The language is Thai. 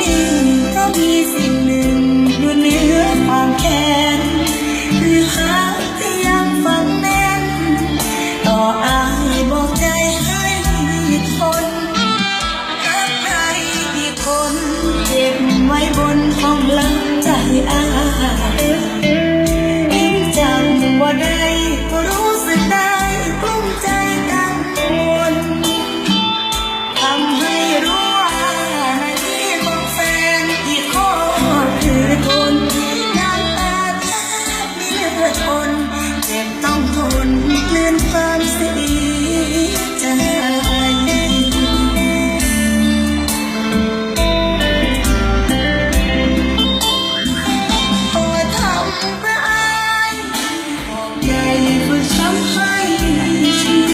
นิ่งเพมีสิ่งหนึ่งอยู่เหนือความแค้นคือหาที่ยังฝังแน่น ต่ออายบอกใจให้ทนรักใครอีกคนเก็บไว้บนของลัง when we